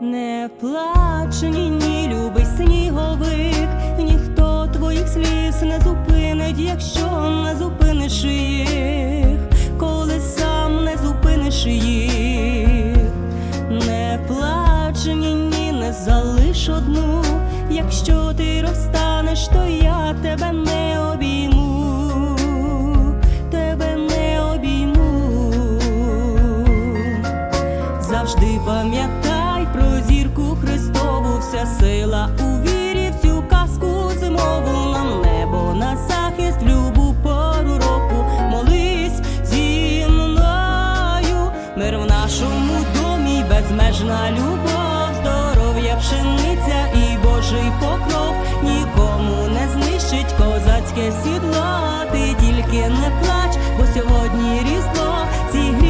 Не плач, ні, ні, любий сніговик, ніхто твоїх сліз не зупинить, якщо не зупиниш їх, коли сам не зупиниш їх, не плач, ні, ні, не залиш одну, якщо ти розстанеш, безмежна любов, здоров'я, пшениця і Божий покров нікому не знищить козацьке сідло. Ти тільки не плач, бо сьогодні різдво зігрійся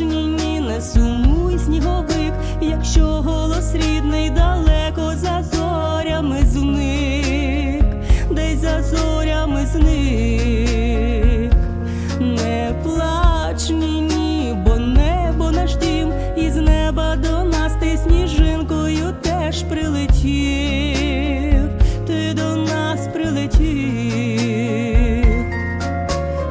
плач, ні, ні, не сумуй, сніговик, якщо голос рідний далеко за зорями зник, десь за зорями зник. Не плач, ні, ні, бо небо наш дім, із неба до нас ти сніжинкою теж прилетів, ти до нас прилетів.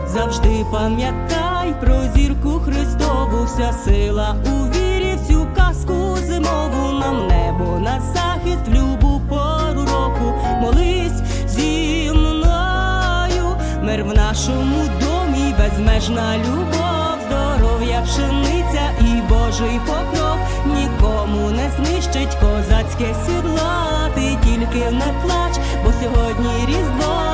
Завжди пам'ятай про зірку Христову, вся сила у вірі в цю казку зимову нам небо на захист в любу пору року. Молись зі мною, мир в нашому домі, безмежна любов, здоров'я, пшениця і Божий покров нікому не знищить козацьке сідло. Ти тільки не плач, бо сьогодні різдво